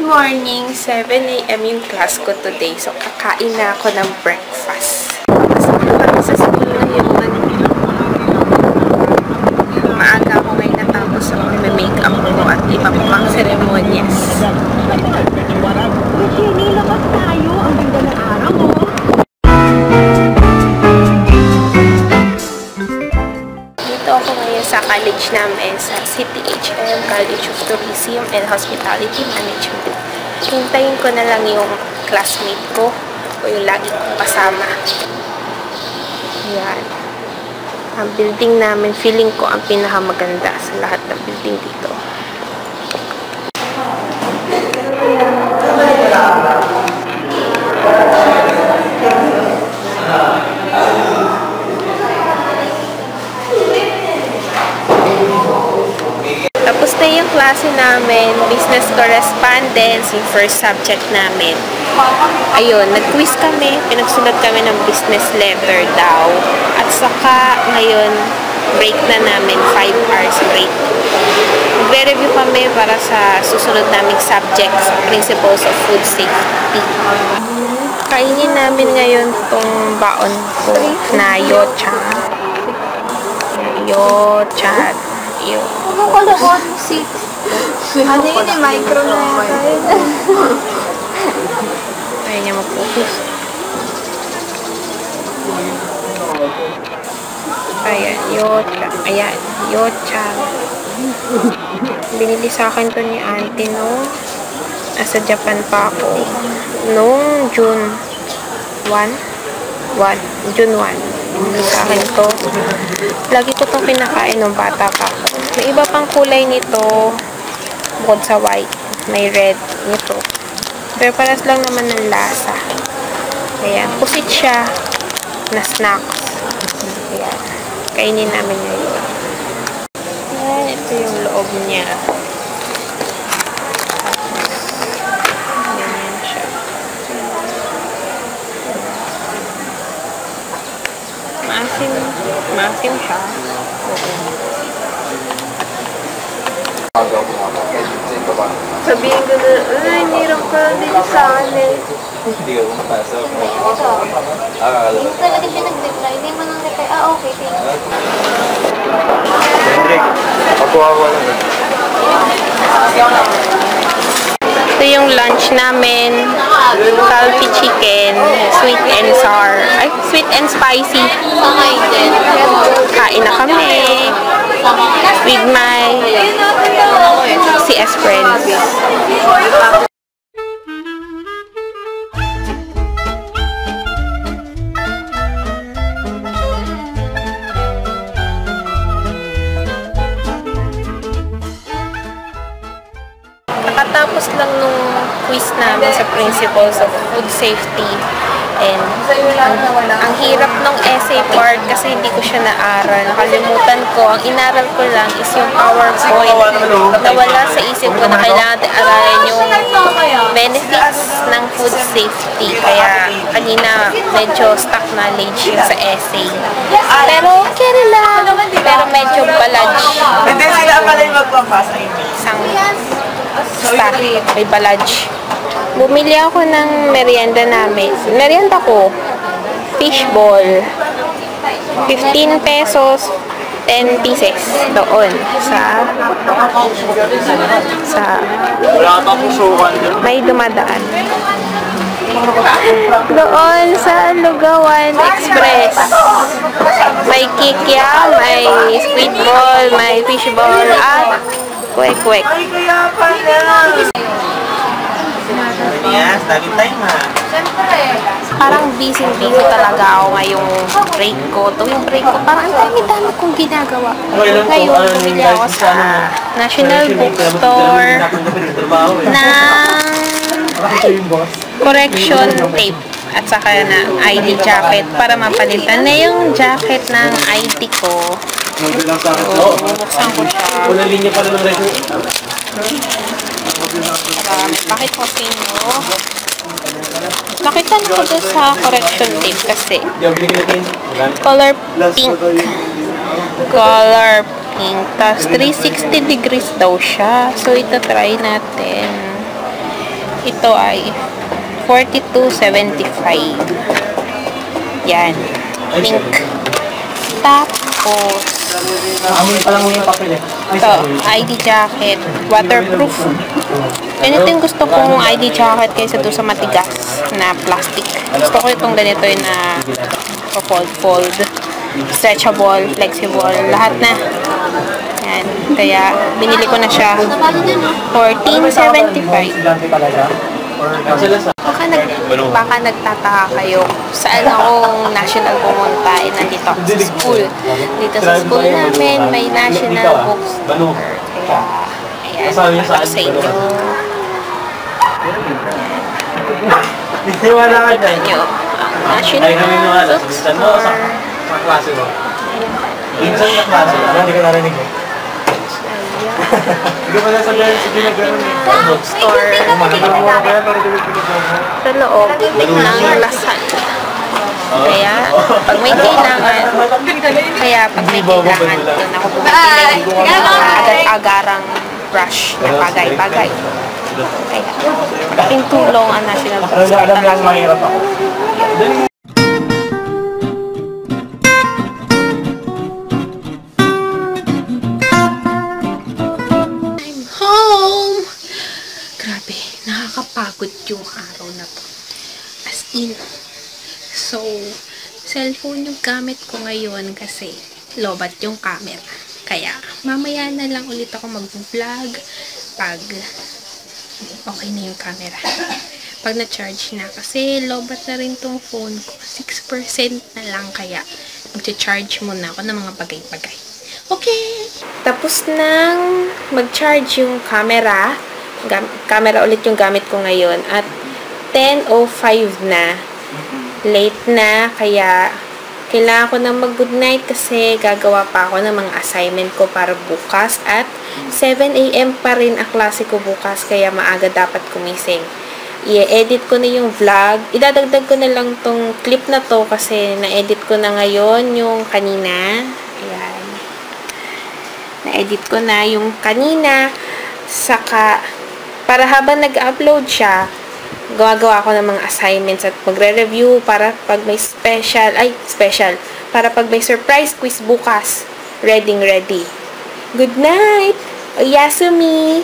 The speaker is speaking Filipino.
Good morning! 7 a.m. yung class ko today. So, kakain na ako ng breakfast. College namin sa CTHM, College of Tourism and Hospitality Management. Hintayin ko na lang yung classmate ko o yung lagi kong kasama. Yan. Ang building namin, feeling ko ang pinakamaganda sa lahat ng building dito. Klase namin, business correspondence, yung first subject namin. Ayun, nag-quiz kami, pinagsulat kami ng business letter daw. At saka, ngayon, break na namin, 5 hours break. Magre-review kami para sa susunod naming subjects, principles of food safety. Kainin namin ngayon tong baon ko na yocha. Yocha. Yun. Ano ko lang, six. Ano yun, eh, micro na yata yun. Ayaw niya mag-focus. Ayan, yocha. Ayan, yocha. Binili sa akin to ni auntie no. Nasa Japan pa ako. Noong June 1. 1. June 1. Binili sa akin to. Lagi ko to kinakain nung bata pa ako. May iba pang kulay nito. Bukod sa white. May red nito. Pero paras lang naman ng lasa. Ayan. Pusit siya na snacks. Ayan. Kainin namin ngayon. Ayan. Ito yung loob niya. Maasim. Maasim siya. Sabihin ko na, ay, hirap ka din sa akin eh. Hindi ka pumapasok. Ito. Ah, kakala Yung talaga pinag-reply. Hindi mo nang reply. Ah, okay, thank you. Hendrik, pagkuha ko lang. Ito yung lunch namin. Calfee chicken, sweet and sour. Ay, sweet and spicy. Kain na kami. With my CS friends. Nakatapos lang nung quiz namin sa Principles of Food Safety and ang, hirap nung essay part kasi hindi ko siya naaral. Nakalimutan ko. Ang inaral ko lang is yung PowerPoint. Nawala sa isip ko na kailangan natin aralin yung benefits ng food safety. Kaya kanina medyo stuck knowledge yung sa essay. Pero okay lang. Pero medyo balage. Hindi sila pala yung magpapasa. Isang stack. May balage. Bumili ako ng merienda namin. Merienda ko, fishball. 15 pesos, 10 pieces doon sa sa may dumadaan. Doon sa Lugawan Express. May kikya, may squid ball, may fishball, at kwek-kwek. Ay, kaya pala. Yes, daming time ha. Parang busy-busy talaga ako ngayong break ko. Tuwing break ko, parang ang dami-dami kong ginagawa. Ngayon, bumili ako sa National Bookstore ng correction tape at saka na ID jacket para mapalitan na yung jacket ng ID ko. So, bubuksan ko siya. Para bakit ko sa inyo? Nakita na ko doon sa correction tape kasi color pink. Color pink. Tapos 360 degrees daw siya. So, ito try natin. Ito ay 42.75. Yan. Pink. Tapos, Pa lang yung papel eh. ito, ID jacket. Waterproof. Ganito yung gusto kong ID jacket kaysa doon sa matigas na plastic. Gusto ko itong ganito yung na fold-fold. Stretchable, flexible, lahat na. Yan. Kaya, binili ko na siya. 14.75. Baka, nag, baka nagtataka kayo saan akong national pumunta eh, nandito ako sa school. Dito sa school namin, may national bookstore. Kaya, ayan, saan? sa inyo. Wala ka dyan. Nyo, ang national bookstore. sa klase mo. Minsan sa klase. Hindi ka narinig eh. Hindi ko pala sabihin, sige na gano'n eh. Bookstore. Kaya parang ko pinagawa. Sa loob ng Lasal. Kaya, pag may kailangan, kaya pag may kailangan, doon ako bumibili ng mga agad-agarang brush na bagay-bagay. Kaya, laking tulong ang National Alam Bookstore alam niya talaga. Nakakapagod yung araw na to. As in. So, cellphone yung gamit ko ngayon kasi lobat yung camera. Kaya, mamaya na lang ulit ako mag-vlog pag okay na yung camera. Pag na-charge na. Kasi lobat na rin tong phone ko. 6% na lang kaya mag-charge muna ako ng mga bagay-bagay. Okay! Tapos nang mag-charge yung camera, camera ulit yung gamit ko ngayon, at 10.05 na. Late na, kaya kailangan ko na mag-good night kasi gagawa pa ako ng mga assignment ko para bukas at 7 a.m. pa rin ang klase ko bukas kaya maaga dapat kumising. I-edit ko na yung vlog. Idadagdag ko na lang tong clip na to kasi na-edit ko na ngayon yung kanina. Ayan na-edit ko na yung kanina, saka, para habang nag-upload siya, gumagawa ako ng mga assignments at magre-review para pag may special, ay, special, para pag may surprise quiz bukas, ready ready. Good night! Oyasumi!